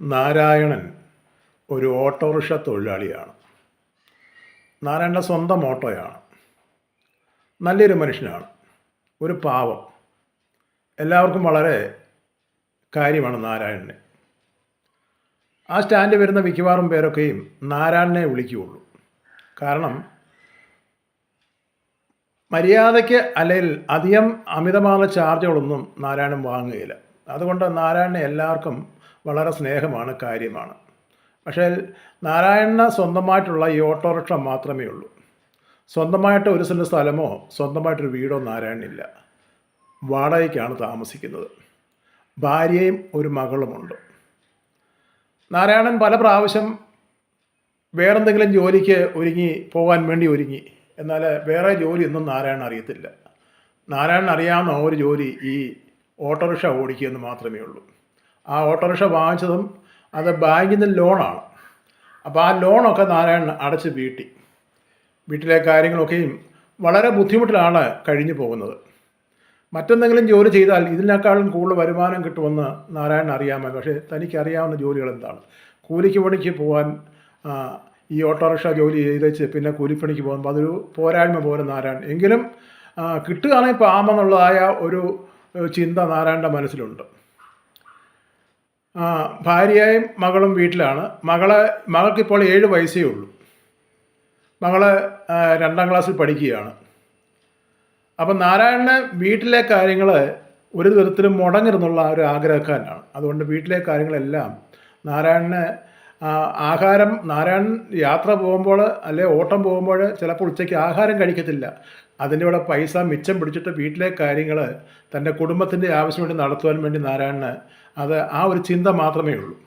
നാരായണൻ ഒരു ഓട്ടോറിക്ഷ തൊഴിലാളിയാണ്. നാരായണന്റെ സ്വന്തം ഓട്ടോയാണ്. നല്ലൊരു മനുഷ്യനാണ്. ഒരു പാവം. എല്ലാവർക്കും വളരെ കാര്യമാണ് നാരായണനെ. ആ സ്റ്റാൻഡിൽ വരുന്ന മിക്കവാറും പേരൊക്കെയും നാരായണനെ വിളിക്കുകയുള്ളൂ. കാരണം മര്യാദയ്ക്ക് അല്ലെങ്കിൽ അധികം അമിതമായ ചാർജുകളൊന്നും നാരായണൻ വാങ്ങുകയില്ല. അതുകൊണ്ട് നാരായണനെ എല്ലാവർക്കും വളരെ സ്നേഹമാണ് കാര്യമാണ്. പക്ഷേ നാരായണന് സ്വന്തമായിട്ടുള്ള ഈ ഓട്ടോറിക്ഷ മാത്രമേ ഉള്ളൂ. സ്വന്തമായിട്ട് ഒരു സെന്റ് സ്ഥലമോ സ്വന്തമായിട്ടൊരു വീടോ നാരായണില്ല വാടകയ്ക്കാണ് താമസിക്കുന്നത്. ഭാര്യയും ഒരു മകളുമുണ്ട്. നാരായണൻ പല പ്രാവശ്യം വേറെന്തെങ്കിലും ജോലിക്ക് ഒരുങ്ങി പോകാൻ വേണ്ടി ഒരുങ്ങി. എന്നാൽ വേറെ ജോലി ഒന്നും നാരായണൻ അറിയത്തില്ല. നാരായണൻ അറിയാവുന്ന ഒരു ജോലി ഈ ഓട്ടോറിക്ഷ ഓടിക്കുക എന്ന് മാത്രമേ ഉള്ളൂ. ആ ഓട്ടോറിക്ഷ വാങ്ങിച്ചതും അത് ബാങ്കിൽ നിന്ന് ലോണാണ്. അപ്പോൾ ആ ലോണൊക്കെ നാരായണൻ അടച്ച് വീട്ടി. വീട്ടിലെ കാര്യങ്ങളൊക്കെയും വളരെ ബുദ്ധിമുട്ടിലാണ് കഴിഞ്ഞു പോകുന്നത്. മറ്റെന്തെങ്കിലും ജോലി ചെയ്താൽ ഇതിനേക്കാളും കൂടുതൽ വരുമാനം കിട്ടുമെന്ന് നാരായണൻ അറിയാമോ പക്ഷേ തനിക്ക് അറിയാവുന്ന ജോലികൾ എന്താണ് കൂലിക്ക് പണിക്ക് പോകാൻ ഈ ഓട്ടോറിക്ഷ ജോലി ചെയ്തേച്ച് പിന്നെ കൂലിപ്പണിക്ക് പോകുമ്പോൾ അതൊരു പോരായ്മ പോലെ നാരായണൻ. എങ്കിലും കിട്ടുകയാണെങ്കിൽ പാമെന്നുള്ളതായ ഒരു ചിന്ത നാരായണന്റെ മനസ്സിലുണ്ട്. ഭാര്യയും മകളും വീട്ടിലാണ്. മകളെ മകൾക്കിപ്പോൾ ഏഴ് വയസ്സേ ഉള്ളൂ. മകൾ രണ്ടാം ക്ലാസ്സിൽ പഠിക്കുകയാണ്. അപ്പം നാരായണന് വീട്ടിലെ കാര്യങ്ങൾ ഒരു തരത്തിലും മുടങ്ങരുന്നുള്ള ഒരു ആഗ്രഹക്കാരനാണ്. അതുകൊണ്ട് വീട്ടിലെ കാര്യങ്ങളെല്ലാം നാരായണന് ആഹാരം നാരായണൻ യാത്ര പോകുമ്പോൾ അല്ലെ ഓട്ടം പോകുമ്പോൾ ചിലപ്പോൾ ഉച്ചയ്ക്ക് ആഹാരം കഴിക്കത്തില്ല. അതിന്റെ കൂടെ പൈസ മിച്ചം പിടിച്ചിട്ട് വീട്ടിലെ കാര്യങ്ങൾ തന്റെ കുടുംബത്തിന്റെ ആവശ്യം വേണ്ടി നടത്തുവാൻ വേണ്ടി നാരായണന് അത് ആ ഒരു ചിന്ത മാത്രമേ ഉള്ളൂ.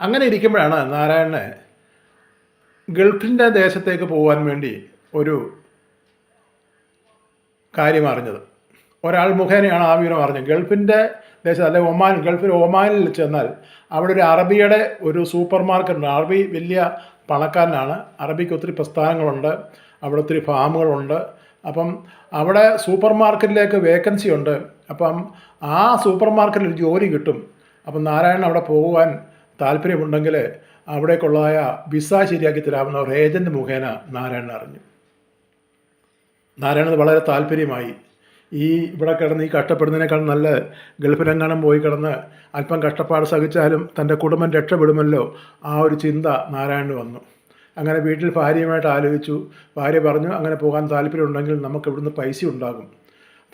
അങ്ങനെ ഇരിക്കുമ്പോഴാണ് നാരായണന് ഗൾഫിന്റെ ദേശത്തേക്ക് പോകാൻ വേണ്ടി ഒരു കാര്യം അറിഞ്ഞത്. ഒരാൾ മുഖേനയാണ് ആ വിവരം അറിഞ്ഞത്. ഗൾഫിന്റെ ദേശത്ത് അല്ലെങ്കിൽ ഒമാൻ ഗൾഫിൽ ഒമാനിൽ ചെന്നാൽ അവിടെ ഒരു അറബിയുടെ ഒരു സൂപ്പർ മാർക്കറ്റ് ഉണ്ട് അറബി വലിയ പണക്കാരനാണ്. അറബിക്ക് ഒത്തിരി പ്രസ്ഥാനങ്ങളുണ്ട്. അവിടെ ഒത്തിരി ഫാമുകളുണ്ട്. അപ്പം അവിടെ സൂപ്പർ മാർക്കറ്റിലേക്ക് വേക്കൻസി ഉണ്ട്. അപ്പം ആ സൂപ്പർ മാർക്കറ്റിൽ ഒരു ജോലി കിട്ടും. അപ്പം നാരായണൻ അവിടെ പോകുവാൻ താല്പര്യമുണ്ടെങ്കിൽ അവിടേക്കുള്ളതായ വിസ ശരിയാക്കി തരാവുന്ന ഒരു ഏജന്റ് മുഖേന നാരായണൻ അറിഞ്ഞു. നാരായണത് വളരെ താല്പര്യമായി. ഈ ഇവിടെ കിടന്ന് ഈ കഷ്ടപ്പെടുന്നതിനേക്കാൾ നല്ല ഗൾഫിലെങ്ങാനും പോയി കിടന്ന് അല്പം കഷ്ടപ്പാട് സഹിച്ചാലും തന്റെ കുടുംബം രക്ഷപ്പെടുമല്ലോ ആ ഒരു ചിന്ത നാരായണന് വന്നു. അങ്ങനെ വീട്ടിൽ ഭാര്യയുമായിട്ട് ആലോചിച്ചു. ഭാര്യ പറഞ്ഞു അങ്ങനെ പോകാൻ താല്പര്യമുണ്ടെങ്കിൽ നമുക്ക് ഇവിടുന്ന് പൈസ ഉണ്ടാകും.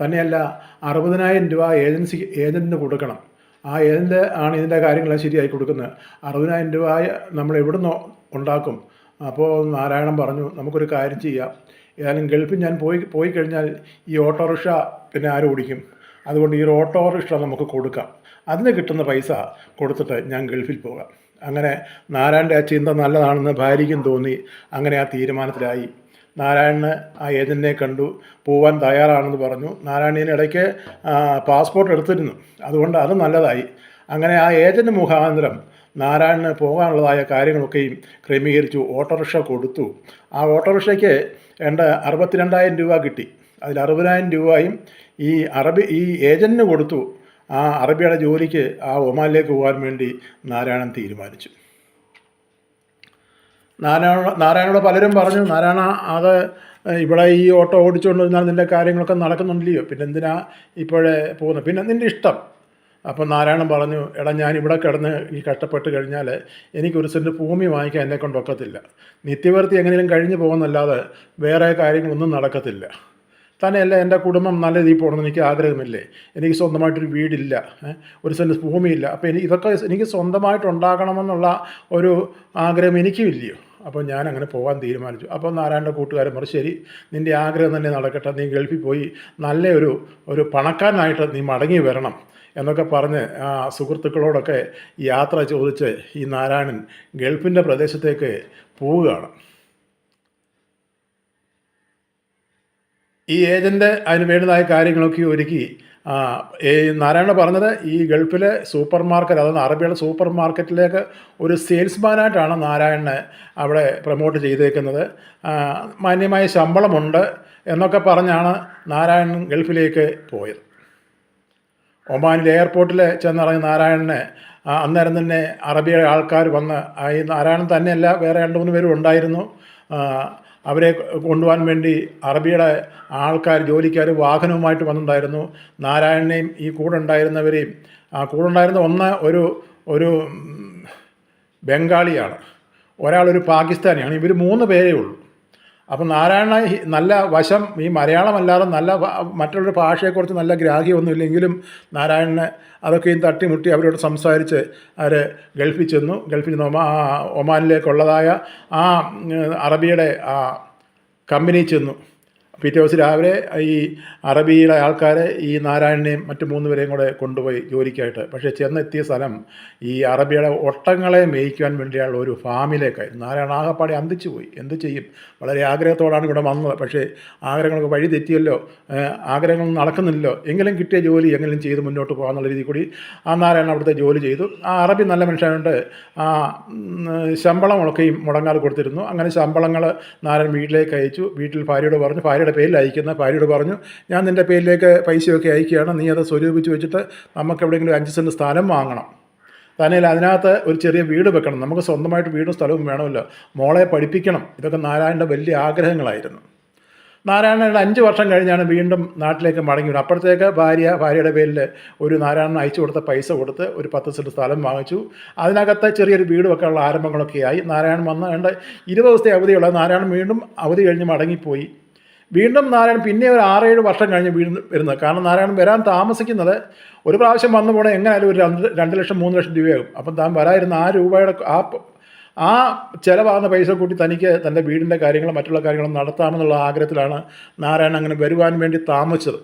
തന്നെയല്ല അറുപതിനായിരം രൂപ ഏജൻസി ഏജന്റിന് കൊടുക്കണം. ആ ഏജന്റ് ആണ് ഇതിന്റെ കാര്യങ്ങളെ ശരിയായി കൊടുക്കുന്നത്. അറുപതിനായിരം രൂപ നമ്മൾ എവിടുന്ന് ഉണ്ടാക്കും. അപ്പോൾ നാരായണൻ പറഞ്ഞു നമുക്കൊരു കാര്യം ചെയ്യാം. ഏതായാലും ഗൾഫിൽ ഞാൻ പോയി പോയി കഴിഞ്ഞാൽ ഈ ഓട്ടോറിക്ഷ പിന്നെ ആരും ഓടിക്കും? അതുകൊണ്ട് ഈ ഓട്ടോറിക്ഷ നമുക്ക് കൊടുക്കാം. അതിന് കിട്ടുന്ന പൈസ കൊടുത്തിട്ട് ഞാൻ ഗൾഫിൽ പോകാം. അങ്ങനെ നാരായണന്റെ ആ ചിന്ത നല്ലതാണെന്ന് ഭാര്യയ്ക്കും തോന്നി. അങ്ങനെ ആ തീരുമാനത്തിലായി. നാരായണന് ആ ഏജന്റിനെ കണ്ടു. പോവാൻ തയ്യാറാണെന്ന് പറഞ്ഞു. നാരായണീന് ഇടയ്ക്ക് പാസ്പോർട്ട് എടുത്തിരുന്നു. അതുകൊണ്ട് അത് നല്ലതായി. അങ്ങനെ ആ ഏജന്റ് മുഖാന്തരം നാരായണന് പോകാനുള്ളതായ കാര്യങ്ങളൊക്കെയും ക്രമീകരിച്ചു. ഓട്ടോറിക്ഷ കൊടുത്തു. ആ ഓട്ടോറിക്ഷയ്ക്ക് രണ്ട് അറുപത്തിരണ്ടായിരം രൂപ കിട്ടി. അതിൽ അറുപതിനായിരം രൂപയും ഈ അറബി ഈ ഏജന്റിന് കൊടുത്തു. ആ അറബിയുടെ ജോലിക്ക് ആ ഒമാനിലേക്ക് പോകാൻ വേണ്ടി നാരായണൻ തീരുമാനിച്ചു. നാരായണ നാരായണോട് പലരും പറഞ്ഞു നാരായണ അത് ഇവിടെ ഈ ഓട്ടോ ഓടിച്ചുകൊണ്ട് നിന്നാൽ നിന്റെ കാര്യങ്ങളൊക്കെ നടക്കുന്നുണ്ടല്ലയോ പിന്നെ എന്തിനാ ഇപ്പോഴേ പോകുന്നത്? പിന്നെ നിന്റെ ഇഷ്ടം. അപ്പം നാരായണൻ പറഞ്ഞു എടാ ഞാൻ ഇവിടെ കിടന്ന് ഈ കഷ്ടപ്പെട്ട് കഴിഞ്ഞാൽ എനിക്കൊരു സെന്റ് ഭൂമി വാങ്ങിക്കാൻ എന്നെ കൊണ്ടൊക്കത്തില്ല നിത്യവൃത്തി എങ്ങനെയും കഴിഞ്ഞു പോകുന്നല്ലാതെ വേറെ കാര്യങ്ങളൊന്നും നടക്കത്തില്ല. തന്നെയല്ല എന്റെ കുടുംബം നല്ല രീതിയിൽ പോകണമെന്ന് എനിക്ക് ആഗ്രഹമില്ലേ? എനിക്ക് സ്വന്തമായിട്ടൊരു വീടില്ല ഒരു സെന്റ് ഭൂമിയില്ല. അപ്പോൾ എനിക്ക് ഇതൊക്കെ എനിക്ക് സ്വന്തമായിട്ട് ഉണ്ടാക്കണമെന്നുള്ള ഒരു ആഗ്രഹം എനിക്കും ഇല്ലയോ അപ്പോൾ ഞാൻ അങ്ങനെ പോകാൻ തീരുമാനിച്ചു. അപ്പോൾ നാരായണന്റെ കൂട്ടുകാരൻ പറഞ്ഞു ശരി നിന്റെ ആഗ്രഹം തന്നെ നടക്കട്ടെ. നീ ഗൾഫിൽ പോയി നല്ല ഒരു ഒരു പണക്കാരനായിട്ട് നീ മടങ്ങി വരണം. എന്നൊക്കെ പറഞ്ഞ് ആ സുഹൃത്തുക്കളോടൊക്കെ യാത്ര ചോദിച്ച് ഈ നാരായണൻ ഗൾഫിന്റെ പ്രദേശത്തേക്ക് പോവുകയാണ്. ഈ ഏജന്റ് അതിന് വേണ്ടതായ കാര്യങ്ങളൊക്കെ ഒരുക്കി. നാരായണ പറഞ്ഞത് ഈ ഗൾഫിലെ സൂപ്പർ മാർക്കറ്റ് അതായത് അറബിയുടെ സൂപ്പർ മാർക്കറ്റിലേക്ക് ഒരു സെയിൽസ്മാനായിട്ടാണ് നാരായണനെ അവിടെ പ്രൊമോട്ട് ചെയ്തേക്കുന്നത്. മാന്യമായ ശമ്പളമുണ്ട് എന്നൊക്കെ പറഞ്ഞാണ് നാരായണൻ ഗൾഫിലേക്ക് പോയത്. ഒമാനിലെ എയർപോർട്ടിൽ ചെന്നിറങ്ങി നാരായണനെ അന്നേരം തന്നെ അറബിയുടെ ആൾക്കാർ വന്ന് ഈ നാരായണൻ തന്നെയല്ല വേറെ രണ്ട് മൂന്ന് പേരും ഉണ്ടായിരുന്നു. അവരെ കൊണ്ടുപോകാൻ വേണ്ടി അറബിയുടെ ആൾക്കാർ ജോലിക്കാർ വാഹനവുമായിട്ട് വന്നിട്ടുണ്ടായിരുന്നു. നാരായണനെയും ഈ കൂടെ ഉണ്ടായിരുന്നവരെയും ആ കൂടെ ഉണ്ടായിരുന്ന ഒന്ന് ഒരു ഒരു ബംഗാളിയാണ്. ഒരാളൊരു പാകിസ്ഥാനിയാണ്. ഇവർ മൂന്ന് പേരേ ഉള്ളൂ. അപ്പം നാരായണ നല്ല വശം ഈ മലയാളമല്ലാതെ നല്ല മറ്റുള്ളൊരു മറ്റുള്ള ഭാഷയെക്കുറിച്ച് നല്ല ഗ്രാഹ്യമൊന്നുമില്ലെങ്കിലും നാരായണനെ അതൊക്കെയും തട്ടിമുട്ടി അവരോട് സംസാരിച്ച് അവരെ ഗൾഫിൽ ചെന്നു. ഗൾഫിൽ ചെന്ന് ഒമാ ഒമാനിലേക്കുള്ളതായ ആ അറബിയുടെ ആ കമ്പനി ചെന്നു. പിറ്റേ ദിവസം രാവിലെ ഈ അറബിയിലെ ആൾക്കാരെ ഈ നാരായണനെയും മറ്റു മൂന്ന് പേരെയും കൂടെ കൊണ്ടുപോയി ജോലിക്കായിട്ട്. പക്ഷേ ചെന്നെത്തിയ സ്ഥലം ഈ അറബിയുടെ ഒട്ടങ്ങളെ മേയ്ക്കുവാൻ വേണ്ടിയുള്ള ഒരു ഫാമിലേക്കായിരുന്നു നാരായണ ആകപ്പാടെ അന്തിച്ചു പോയി. എന്ത് ചെയ്യും? വളരെ ആഗ്രഹത്തോടാണ് ഇവിടെ വന്നത്. പക്ഷേ ആഗ്രഹങ്ങൾക്ക് വഴി തെറ്റിയല്ലോ. ആഗ്രഹങ്ങൾ നടക്കുന്നില്ലല്ലോ. എങ്കിലും കിട്ടിയ ജോലി എങ്കിലും ചെയ്ത് മുന്നോട്ട് പോകാമെന്നുള്ള രീതിയിൽ കൂടി ആ നാരായണൻ അവിടുത്തെ ജോലി ചെയ്തു. ആ അറബി നല്ല മനുഷ്യനുണ്ട് ആ ശമ്പളമൊക്കെയും മുടങ്ങാതെ കൊടുത്തിരുന്നു. അങ്ങനെ ശമ്പളങ്ങൾ നാരായണൻ വീട്ടിലേക്ക് അയച്ചു. വീട്ടിൽ ഭാര്യയോട് പറഞ്ഞു ഭാര്യയുടെ പേരിൽ അയക്കുന്ന ഭാര്യയോട് പറഞ്ഞു ഞാൻ നിന്റെ പേരിലേക്ക് പൈസയൊക്കെ അയക്കുകയാണ്. നീ അത് സ്വരൂപിച്ച് വെച്ചിട്ട് നമുക്ക് എവിടെയെങ്കിലും അഞ്ച് സെന്റ് സ്ഥലം വാങ്ങണം. തന്നെയല്ല അതിനകത്ത് ഒരു ചെറിയ വീട് വെക്കണം. നമുക്ക് സ്വന്തമായിട്ട് വീടും സ്ഥലവും വേണമല്ലോ. മോളെ പഠിപ്പിക്കണം. ഇതൊക്കെ നാരായണന്റെ വലിയ ആഗ്രഹങ്ങളായിരുന്നു. നാരായണയുടെ അഞ്ച് വർഷം കഴിഞ്ഞാണ് വീണ്ടും നാട്ടിലേക്ക് മടങ്ങി വരുന്നത് അപ്പോഴത്തേക്ക് ഭാര്യ ഭാര്യയുടെ പേരിൽ ഒരു നാരായണൻ അയച്ചു കൊടുത്ത പൈസ കൊടുത്ത് ഒരു പത്ത് സെന്റ് സ്ഥലം വാങ്ങിച്ചു. അതിനകത്ത് ചെറിയൊരു വീട് വെക്കാനുള്ള ആരംഭങ്ങളൊക്കെ ആയി നാരായണൻ വന്ന് വേണ്ട ഇരുപത് ദിവസത്തെ അവധിയുള്ള നാരായണൻ വീണ്ടും അവധി കഴിഞ്ഞ് മടങ്ങിപ്പോയി. വീണ്ടും നാരായണൻ പിന്നെ ഒരു ആറേഴ് വർഷം കഴിഞ്ഞ് വീണ്ടും വരുന്നത്. കാരണം നാരായണൻ വരാൻ താമസിക്കുന്നത് ഒരു പ്രാവശ്യം വന്നു പോണേ എങ്ങനെയായാലും ഒരു രണ്ട് രണ്ട് ലക്ഷം മൂന്ന് ലക്ഷം രൂപയാകും. അപ്പം താൻ വരായിരുന്ന ആ രൂപയുടെ ആ ആ ചിലവാകുന്ന പൈസ കൂട്ടി തനിക്ക് തന്റെ വീടിന്റെ കാര്യങ്ങളും മറ്റുള്ള കാര്യങ്ങളും നടത്താമെന്നുള്ള ആഗ്രഹത്തിലാണ് നാരായണൻ അങ്ങനെ വരുവാൻ വേണ്ടി താമസിച്ചത്.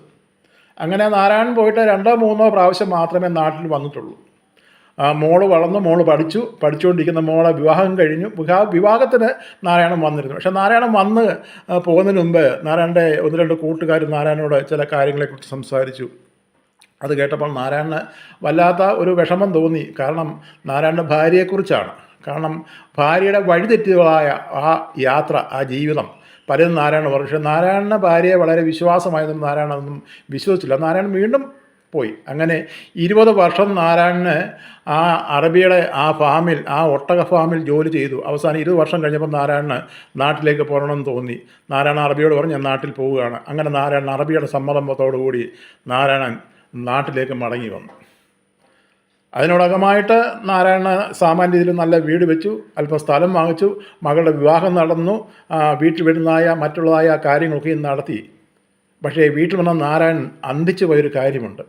അങ്ങനെ നാരായണൻ പോയിട്ട് രണ്ടോ മൂന്നോ പ്രാവശ്യം മാത്രമേ നാട്ടിൽ വന്നിട്ടുള്ളൂ. മോൾ വളർന്നു മോൾ പഠിച്ചു പഠിച്ചുകൊണ്ടിരിക്കുന്ന മോളെ വിവാഹം കഴിഞ്ഞു. വിവാഹ വിവാഹത്തിന് നാരായണൻ വന്നിരുന്നു. പക്ഷേ നാരായണൻ വന്ന് ആ, പോകുന്നതിന് മുമ്പ് നാരായണന്റെ ഒന്ന് രണ്ട് കൂട്ടുകാർ നാരായണനോട് ചില കാര്യങ്ങളെക്കുറിച്ച് സംസാരിച്ചു. അത് കേട്ടപ്പോൾ നാരായണന് വല്ലാത്ത ഒരു വിഷമം തോന്നി. കാരണം നാരായണന്റെ ഭാര്യയെക്കുറിച്ചാണ്. കാരണം ഭാര്യയുടെ വഴിതെറ്റുകളായ ആ യാത്ര ആ ജീവിതം പലതും നാരായണ പറഞ്ഞു. പക്ഷേ നാരായണന്റെ ഭാര്യയെ വളരെ വിശ്വാസമായതും നാരായണനൊന്നും വിശ്വസിച്ചില്ല. നാരായണൻ വീണ്ടും പോയി. അങ്ങനെ ഇരുപത് വർഷം നാരായണന് ആ അറബിയുടെ ആ ഫാമിൽ ആ ഒട്ടക ഫാമിൽ ജോലി ചെയ്തു. അവസാനം ഇരുപത് വർഷം കഴിഞ്ഞപ്പോൾ നാരായണന് നാട്ടിലേക്ക് പോകണമെന്ന് തോന്നി. നാരായണ അറബിയോട് പറഞ്ഞ് ഞാൻ നാട്ടിൽ പോവുകയാണ്. അങ്ങനെ നാരായണൻ അറബിയുടെ സമ്മതത്തോടുകൂടി നാരായണൻ നാട്ടിലേക്ക് മടങ്ങി വന്നു. അതിനോടകമായിട്ട് നാരായണ സാമാന്യ രീതിയിൽ നല്ല വീട് വെച്ചു അല്പം സ്ഥലം വാങ്ങിച്ചു മകളുടെ വിവാഹം നടന്നു വീട്ടിൽ വരുന്നതായ മറ്റുള്ളതായ കാര്യങ്ങളൊക്കെ നടത്തി. പക്ഷേ വീട്ടിൽ വന്ന നാരായണൻ അന്തിച്ചു പോയൊരു കാര്യമുണ്ട്.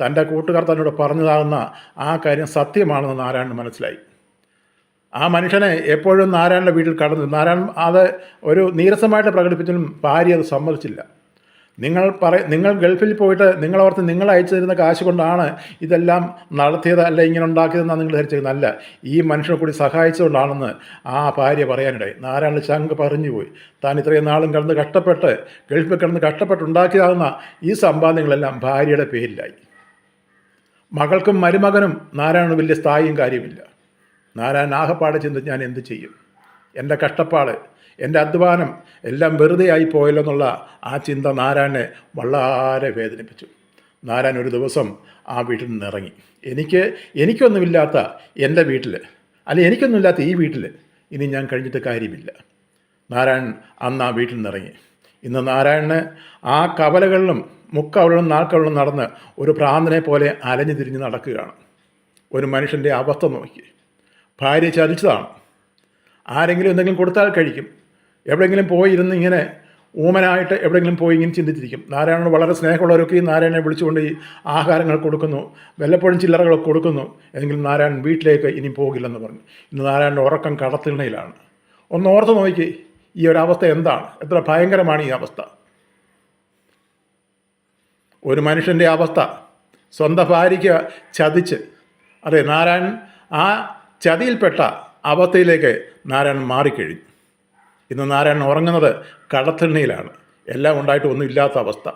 തന്റെ കൂട്ടുകാർ തന്നോട് പറഞ്ഞതാകുന്ന ആ കാര്യം സത്യമാണെന്ന് നാരായണൻ മനസ്സിലായി. ആ മനുഷ്യനെ എപ്പോഴും നാരായണന്റെ വീട്ടിൽ കടന്നു നാരായണൻ അത് ഒരു നീരസമായിട്ട് പ്രകടിപ്പിച്ചാലും ഭാര്യ അത് സമ്മതിച്ചില്ല. നിങ്ങൾ പറ നിങ്ങൾ ഗൾഫിൽ പോയിട്ട് നിങ്ങളോർത്ത് നിങ്ങൾ അയച്ചു തരുന്ന കാശ് കൊണ്ടാണ് ഇതെല്ലാം നടത്തിയത് അല്ല ഇങ്ങനെ ഉണ്ടാക്കിയതെന്നാണ് നിങ്ങൾ ധരിച്ചിരുന്നല്ല ഈ മനുഷ്യനെ കൂടി സഹായിച്ചുകൊണ്ടാണെന്ന് ആ ഭാര്യ പറയാനിടയി നാരായണ ചങ്ക് പറഞ്ഞുപോയി താൻ ഇത്രയും നാളും കിടന്ന് കഷ്ടപ്പെട്ട് ഗൾഫിൽ കിടന്ന് കഷ്ടപ്പെട്ടുണ്ടാക്കിയതാകുന്ന ഈ സമ്പാദ്യങ്ങളെല്ലാം ഭാര്യയുടെ പേരിലായി. മകൾക്കും മരുമകനും നാരായണ വലിയ സ്ഥായിയും കാര്യമില്ല നാരായണ ആകപ്പാടെ ചിന്ത ഞാൻ എന്ത് ചെയ്യും? എന്റെ കഷ്ടപ്പാട് എന്റെ അധ്വാനം എല്ലാം വെറുതെ ആയി പോയല്ലോ എന്നുള്ള ആ ചിന്ത നാരായണനെ വളരെ വേദനിപ്പിച്ചു. നാരായണൻ ഒരു ദിവസം ആ വീട്ടിൽ നിന്ന് ഇറങ്ങി. എനിക്ക് എനിക്കൊന്നുമില്ലാത്ത എന്റെ വീട്ടിൽ അല്ലെ എനിക്കൊന്നുമില്ലാത്ത ഈ വീട്ടിൽ ഇനി ഞാൻ കഴിഞ്ഞിട്ട് കാര്യമില്ല. നാരായണൻ അന്ന് ആ വീട്ടിൽ നിന്ന് ഇറങ്ങി. ഇന്ന് നാരായണന് ആ കവലകളിലും മുക്കവളിലും നാൾക്കവളും നടന്ന് ഒരു പ്രാന്തനെ പോലെ അലഞ്ഞു തിരിഞ്ഞ് നടക്കുകയാണ്. ഒരു മനുഷ്യന്റെ അവസ്ഥ നോക്കി. ഭാര്യ ചതിച്ചതാണ്. ആരെങ്കിലും എന്തെങ്കിലും കൊടുത്താൽ കഴിക്കും. എവിടെയെങ്കിലും പോയി ഇരുന്ന് ഇങ്ങനെ ഊമനായിട്ട് എവിടെയെങ്കിലും പോയി ഇങ്ങനെ ചിന്തിച്ചിരിക്കും. നാരായണൻ വളരെ സ്നേഹമുള്ളവരൊക്കെ ഈ നാരായണനെ വിളിച്ചുകൊണ്ട് ഈ ആഹാരങ്ങൾ കൊടുക്കുന്നു വല്ലപ്പോഴും ചില്ലറകളൊക്കെ കൊടുക്കുന്നു. എങ്കിലും നാരായണൻ വീട്ടിലേക്ക് ഇനി പോകില്ലെന്ന് പറഞ്ഞു. ഇന്ന് നാരായണന്റെ ഉറക്കം കടത്തിണയിലാണ്. ഒന്ന് ഓർത്ത് നോക്കി ഈ ഒരവസ്ഥ എന്താണ്? എത്ര ഭയങ്കരമാണ് ഈ അവസ്ഥ. ഒരു മനുഷ്യന്റെ അവസ്ഥ. സ്വന്തം ഭാര്യയ്ക്ക് ചതിച്ച്. അതെ നാരായണൻ ആ ചതിയിൽപ്പെട്ട അവസ്ഥയിലേക്ക് നാരായണൻ മാറിക്കഴിഞ്ഞു. ഇന്ന് നാരായണൻ ഉറങ്ങുന്നത് കടത്തിണ്ണയിലാണ് എല്ലാം ഉണ്ടായിട്ട് ഒന്നും ഇല്ലാത്ത അവസ്ഥ.